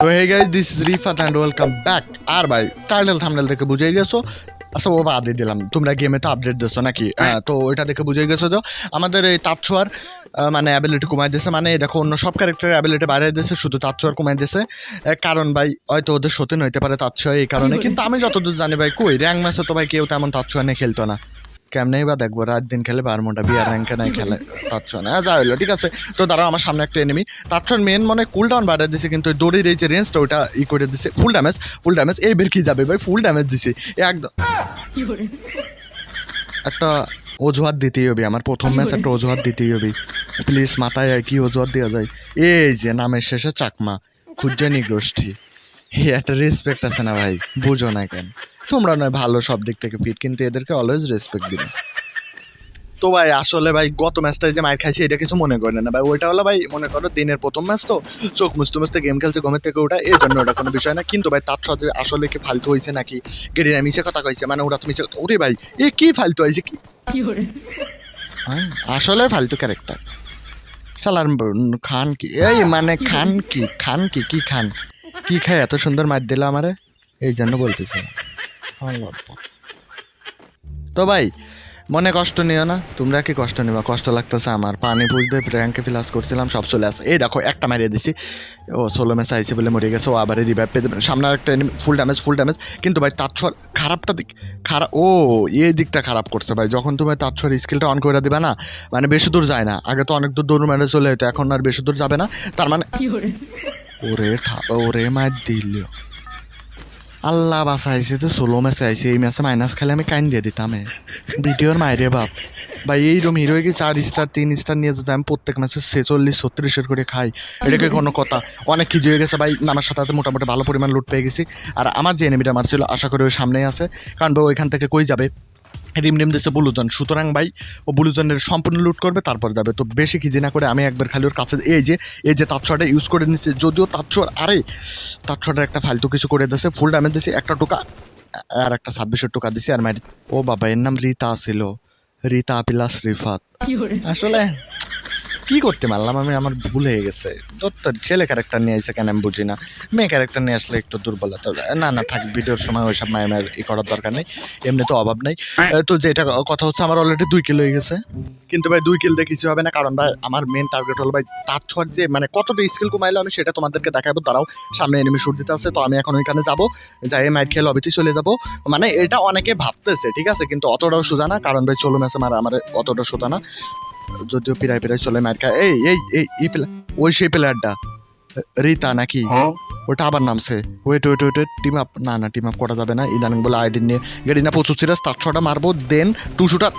তো hey guys this Rifat and welcome back আর ভাই title thumbnail দেখে বুঝেই গেছো? আচ্ছা ও বাদই দিলাম। তোমরা গেমে তো আপডেট দিচ্ছ নাকি? হ্যাঁ, তো ওইটা দেখে বুঝেই গেছো তো? আমাদের এই তাৎছোয়ার আহ, মানে অ্যাবিলিটি কমাই দিয়েছে মানে দেখো অন্য সব ক্যারেক্টারের অ্যাবিলিটি বাড়িয়ে দিয়েছে শুধু তাৎছোয়ার কমাই দিয়েছে কারণ ভাই হয়তো ওদের সতীন হইতে পারে তাৎছোয়া এই কারণে। কিন্তু আমি যতদূর জানি ভাই কই? র্যাঙ্ক ম্যাচে তো ভাই কেউ তেমন তাৎছোয়া নিয়ে খেলতো না। কেমনেই বা দেখব, রাত দিন খেলে বারমোটা বিয়ার র্যাঙ্কে নাই খেলে তাৎছোয়া না যা হইল ঠিক আছে। তো দাঁড়াও, আমার সামনে একটা এনিমি তাৎছোয়ার মেন মনে কুল ডাউন বাড়িয়ে দিছে, কিন্তু দড়ির এই যে রেঞ্জটা ওটা ই করে দিছে। ফুল ড্যামেজ ফুল ড্যামেজ এই বের কি যাবে ভাই? ফুল ড্যামেজ দিছে। একদম। একটা অজুহাত দিতেই হবে, আমার প্রথম ম্যাচ একটা অজুহাত দিতেই হবে। প্লিজ মাথায় কি অজুহাত দেওয়া যায়? এই যে, নামের শেষে চাকমা। খুঁজনি গোষ্ঠী। হে একটা রেসপেক্ট আছে না ভাই? বুঝো না কেন। তোমরা নয় ভালো সব দিক থেকে ফিট কিন্তু এদেরকে অলওয়েজ রেসপেক্ট দিবে। তো ভাই আসলে ভাই গত ম্যাচটায় যে মার খাইছে এটা কিছু মনে করে না ভাই। ওইটা হলো ভাই মনে করো দিনের প্রথম ম্যাচ তো চোখ মুছতে মুছতে গেম খেলছে গমের থেকে ওটা এই জন্য ওটা কোনো বিষয় না। কিন্তু ভাই তার সাথে আসলে কি ফালতু হয়েছে নাকি? গেরিনা মিশে কথা কইছে মানে ওরা তুমি ওরে ভাই এ কি ফালতু হয়েছে কি? আসলে ফালতু ক্যারেক্টার শালার ব- খান কি? এই মানে খান কি? খান কি? কি খান? কি খায় এত সুন্দর মার দিল আমারে? এই জন্য বলতেছি। তো ভাই, মনে কষ্ট নিও না। তোমরা কি কষ্ট নিবা? কষ্ট লাগতেছে আমার। পানি পুজতে র্যাঙ্কে ফিলাস করছিলাম, সব চলে আসে। এই দেখো, একটা মারিয়ে দিছি। ও, ষোলো ম্যাচ আইছে বলে মরে গেছে। ও আবার রিভাইভ পেয়ে সামনে একটা ফুল ড্যামেজ ফুল ড্যামেজ কিন্তু ভাই তাৎসর খারাপটা দিক খারাপ ও, এই দিকটা খারাপ করছে ভাই। যখন তুমি তাৎসর স্কিলটা অন করে দিবে না মানে বেশি দূর যায় না। আগে তো অনেক দূর দূর মেরে চলে যেত, এখন আর বেশি দূর যাবে না। তার মানে ওরে ওরে মার দিল। আল্লাহ বাসাইছে তো ষোলো ম্যাচে আইছে, এই ম্যাচে মাইনাস খেলে আমি কাইন দিয়ে দিতাম। ভিডিওর মাইরে বাপ। ভাই, এইরকম হিরো কি চার স্টার তিন স্টার নিয়ে যেতে আমি প্রত্যেক ম্যাচে ছেচল্লিশ ছত্রিশের করে খাই, এটাকে কোনো কথা। অনেক কিছু হয়ে গেছে ভাই, আমার সাথে সাথে মোটামুটি ভালো পরিমাণ লুট পেয়ে গেছি। আর আমার যে এনিমিটা মারছিল, আশা করি ওই সামনেই আছে। কারণ ভাই, ওইখান থেকে কই যাবে? রিম রিম দিচ্ছে বুলুজন। সুতরাং ভাই ও বুলুজনের সম্পূর্ণ লুট করবে তারপর যাবে। তো বেশি কি না করে আমি একবার খালি ওর কাছে এই যে এই যে তাৎসটা ইউজ করে নিচ্ছে যদিও তাৎসর আরে তাৎসটা একটা ফালতু কিছু করে দিয়েছে ফুল ড্যামেজ দিয়েছে একটা টোকা আর একটা ছাব্বিশের টোকা দিছে আর মারি ও বাবা এর নাম রীতা ছিল। রীতা প্লাস রিফাত। আসলে কি করতে মারলাম আমি, আমার ভুল হয়ে গেছে। দত্তর ছেলে ক্যারেক্টার নিয়ে এসে কেন আমি বুঝি না। মেয়ে ক্যারেক্টার নিয়ে আসলে একটু দুর্বলতা। না না, থাক, ভিডিওর সময় ওইসব মায়ের ই করার দরকার নেই। এমনি তো অভাব নেই। তো যেটা কথা হচ্ছে, আমার অলরেডি দুই কিলো হয়ে গেছে। কিন্তু ভাই, দুই কিল দিয়ে কিছু হবে না। কারণ ভাই, আমার মেন টার্গেট হলো ভাই, তার ছোঁয়ার যে মানে কতটা স্কিল কমাইলো আমি সেটা তোমাদেরকে দেখাবো। দাঁড়াও, সামনে এনিমি শুট দিতে আছে, তো আমি এখন ওইখানে যাব। যাই মাইট খেলে অবিতে চলে যাব। মানে এটা অনেকে ভাবতেছে, ঠিক আছে? কিন্তু অতটাও সোজা কারণ ভাই, চলো ম্যাচে মারা আমার অতটা সোজা না। যদিও পিরাই পিরাই চলে মার খায় এই এই এই এই প্লে- ওই সেই প্লেয়ারটা রিতা নাকি? ওটা আবার নামছে। Wait wait wait team up না না টিম আপ করা যাবে না। ইদানিং বলে আইডি নিয়ে গেড়ি না প্রচুর সিরিয়াস তার ছটা মারবো দেন টু শুটার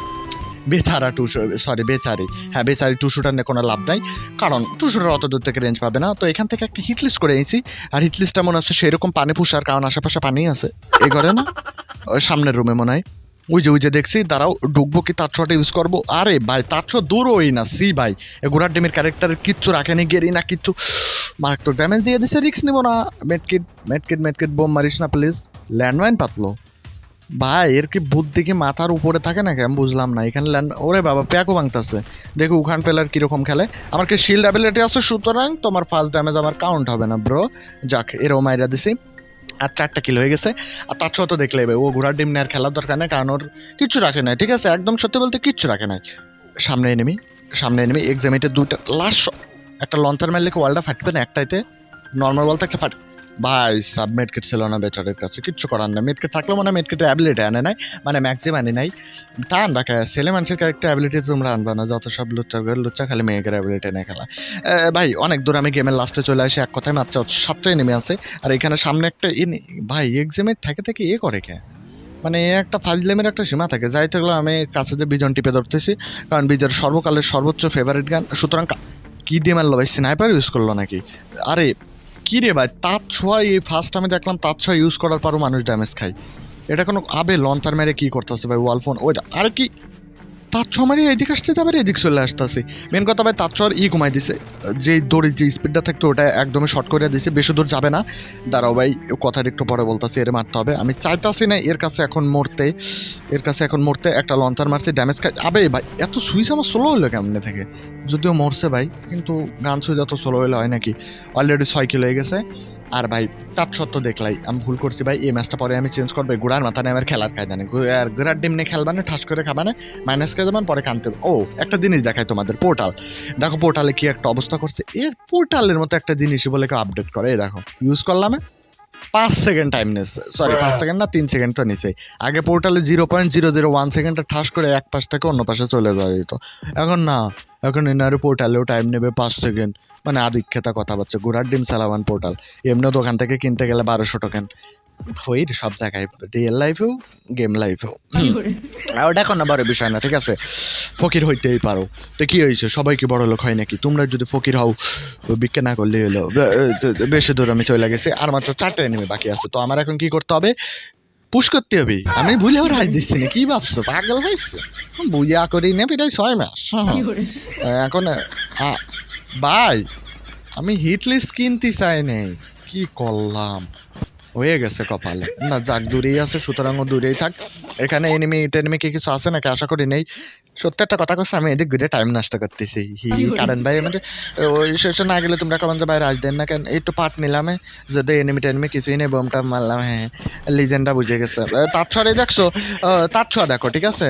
বেচারা টু সরি বেচারি। হ্যাঁ বেচারি টু শুটার নিয়ে কোনো লাভ নাই। কারণ টু শুটার অত দূর থেকে রেঞ্জ পাবে না। তো এখান থেকে একটা হিট লিস্ট করে নিয়েছি আর হিট লিস্টটা মনে হচ্ছে সেরকম পানি পুষার কারণ আশেপাশে পানি আছে। এই ঘরে না? ওই সামনের রুমে মনে হয়। ওই যে ওই যে দেখছি, দাঁড়াও, ঢুকবো কি তার ছটা ইউজ করব? আরে ভাই, তার ছ দূর ওই না, সি ভাই। গোড়ার ডিমের ক্যারেক্টারের কিচ্ছু রাখেনি, গেরি না, কিচ্ছু। মারাত্মক ড্যামেজ দিয়ে দিছে রিক্স নিবো না। মেটকিট মেটকিট মেটকিট বোম মারিস না প্লিজ ল্যান্ডমাইন পাতলো। ভাই, এর কি বুদ্ধি কি মাথার উপরে থাকে নাকি? আমি বুঝলাম না, এখানে ল্যান্ড ওরে বাবা, প্যাকও ভাঙতেছে। দেখো, উখান পেলার কীরকম খেলে। আমার কি শিল্ড অ্যাবিলিটি আছে? সুতরাং তোমার ফার্স্ট ড্যামেজ আমার কাউন্ট হবে না ব্রো যাক, এরও মাইরা দিছি। আর চারটা কিল হয়ে গেছে। আর তার তো দেখলে ও ঘোড়ার ডিম নেওয়ার খেলার দরকার নেই, কারণ ওর কিচ্ছু রাখে না ঠিক আছে? একদম সত্যি বলতে কিচ্ছু রাখে না সামনে এনেমি সামনে এনেমি এক্সামিটে দুটা লাস্ট একটা লঞ্চার মারলে ওয়ালটা ফাটবে না? একটাইতে নর্মাল বল থাকলে ফাট ভাই, সাব মেডকিট ছিল না বেচারের কাছে, কিচ্ছু করার না মেডকিট থাকলেও মানে মেডকিটের অ্যাবিলিটি আনে নাই মানে ম্যাক্সিমাম আনে নাই। তা আনবা খায় ছেলে মানুষের ক্যারেক্টার অ্যাবিলিটি তোমরা আনবা না, যত সব লুচ্চা করে লুচ্চা খালি মেয়েকের অ্যাবিলিটি নিয়ে খেলা। ভাই, অনেক দূর আমি গেমের লাস্টে চলে আসি, এক কথায় মাত্র সাতটাই নেমে আছে, আর এখানে সামনে একটা ই ভাই এক্সামের থেকে থেকে এ করে কে? মানে এ একটা ফাজলেমের একটা সীমা থাকে, যাই থাকলেও আমি কাছে যে বিজন টিপে ধরতেছি, কারণ বিজয়ের সর্বকালের সর্বোচ্চ ফেভারিট গান সুতরাং কা- কি দিয়ে মারলো ভাই স্নাইপার ইউজ করল নাকি? আরে কি রে ভাই? তাঁত ছোঁয়া এই ফার্স্ট আমি দেখলাম তাঁত ছোঁয়া ইউজ করার পরও মানুষ ড্যামেজ খায়। এটা কোনো আবে লঞ্চার মেরে কি করতেছে ভাই ওয়াল ফোন ওই আর কি ছ মারি এদিক আসতে যাবে, এদিক চলে আসতেছে। মেন কথা ভাই তার চর ই কমাই দিছে। যে দড়ির যে স্পিডটা থাকতো, ওটা একদমই শর্ট করে দিছে। বেশি দূর যাবে না। দাঁড়াও ভাই, কথাটা একটু পরে বলতেছি, এর মারতে হবে। আমি চাইতাছি না এর কাছে এখন মরতে, এর কাছে এখন মরতে একটা লঞ্চার মারছে ড্যামেজ খাই আবে ভাই, এত সুইচ আমার স্লো হলো কেমনে থেকে? যদিও মরছে ভাই, কিন্তু গান সুইচ এত স্লো হলে হয় নাকি? অলরেডি ছয় কিলো হয়ে গেছে। আর ভাই, তার সত্য দেখলাই আমি ভুল করছি ভাই, এই ম্যাচটা পরে আমি চেঞ্জ করব। গুড়ার মাথা নিয়ে আমার খেলার কাজ জানে আর গুড়ার ডিম নিয়ে খেলবানে ঠাস করে খাবানে মাইনাস খেয়ে যাবেন পরে কানতে ও, একটা জিনিস দেখায় তোমাদের পোর্টাল দেখো পোর্টালে কি একটা অবস্থা করছে? এর পোর্টালের মতো একটা জিনিস বলে কেউ আপডেট করে। দেখো ইউজ করলাম, পাঁচ সেকেন্ড টাইম নিচ্ছে সরি পাঁচ সেকেন্ড না, তিন সেকেন্ড তো নিচে আগে পোর্টালে zero point zero zero one সেকেন্ডটা ঠাস করে এক পাশ থেকে অন্য পাশে চলে যাওয়া যেত এখন না এখন এনারে পোর্টালেও টাইম নেবে পাঁচ সেকেন্ড মানে আদিক্ষেতা কথা বলছে ঘোড়ার ডিম চালাবান পোর্টাল এমনি দোকান থেকে কিনতে গেলে বারোশো টোকেন হই সব জায়গায় রিয়েল লাইফেও গেম লাইফেও ওটা এখন না বড় বিষয় না ঠিক আছে? ফকির হইতেই পারো। তো কি হয়েছে? সবাই কি বড় লোক হয় নাকি? তোমরা যদি ফকির হও বিক্রি না করলে হলো বেশি দূর আমি চলে গেছি। আর মাত্র চারটে এনিমি বাকি আছে। তো আমার এখন কি করতে হবে? পুশ করতে হবে। আমি ভুলেও রাজ দিচ্ছি না কি ভাবছ? পাগল ভাবছ বুঝা করি না প্রায় ছয় মাস। হ্যাঁ। এখন ভাই আমি হিট লিস্ট কিনতে চাই নেই। কি করলাম? হয়ে গেছে কপালে। না যাক দূরেই আছে সুতরাং ও দূরেই থাক। এখানে এনিমি টেনিমি কি কিছু আছে নাকি? আশা করি নেই। সত্যি একটা কথা করছে আমি এদিক ঘুরে টাইম নষ্ট করতেছি। হি কারণ ভাই মানে ওই শেষে না গেলে তোমরা কখন যে ভাই রাজ দেন না কেন? একটু পাট নিলামে যদি এনিমি টেনিমি কিছুই নেই বোমটা মারলাম হ্যাঁ লিজেন্ডটা বুঝে গেছে। তার ছড়ে দেখছ? তার ছ দেখো ঠিক আছে?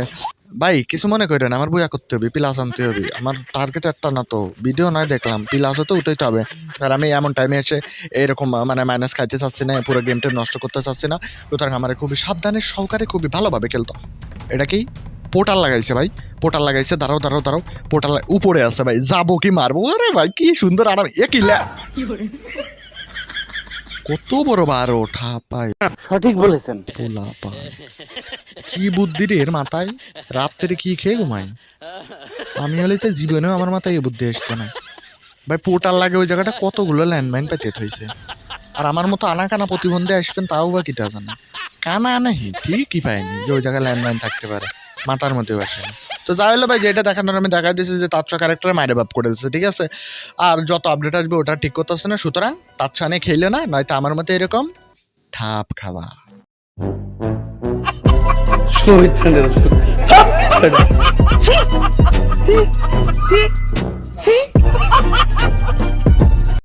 ভাই, কিছু মনে করেন না আমার বইয়া করতে হবে, প্লাস আনতে হবে। আমার টার্গেট একটা না তো ভিডিও নয় দেখলাম প্লাসও তো উঠাইতে হবে। আর আমি এমন টাইমে এসে এরকম মানে মাইনাস খাইতে চাচ্ছি না, পুরো গেমটা নষ্ট করতে চাচ্ছি না। সুতরাং আমার খুবই সাবধানে, সহকারে খুবই ভালোভাবে খেলতো। এটা কি? পোর্টাল লাগাইছে ভাই, পোর্টাল লাগাইছে, দাঁড়াও দাঁড়াও দাঁড়াও, পোর্টাল উপরে আছে ভাই, যাব কি মারবো? আরে ভাই, কি সুন্দর আরাম, এ কি লে- কত বড় বার ওঠা পাই সঠিক বলেছেন। পোলা পায় কি বুদ্ধি রে এর মাথায়? রাত্রে কি খেয়ে ঘুমাই? আমি হলে তো জীবনেও আমার মাথায় এই বুদ্ধি আসতো না। ভাই পোর্টাল লাগে ওই জায়গাটা কতগুলো ল্যান্ডমাইন পেতে হয়েছে আর আমার মতো আনা কানা প্রতিবন্ধী আসবেন তাও বা কিটা জানে। কানা আনাহি ঠিকই পাইনি যে ওই জায়গায় ল্যান্ডমাইন থাকতে পারে। মাথার মধ্যেও আসে না। তো যাই হলো ভাই যেটা দেখানোর আমি দেখা দিয়েছি যে তার ক্যারেক্টার মাইরে বাপ করে দিচ্ছে ঠিক আছে? আর যত আপডেট আসবে ওটা ঠিক করতেছে না সুতরাং তার নিয়ে খেলে না নয়তো আমার মতে এরকম থাপ খাওয়া। See? See? খানের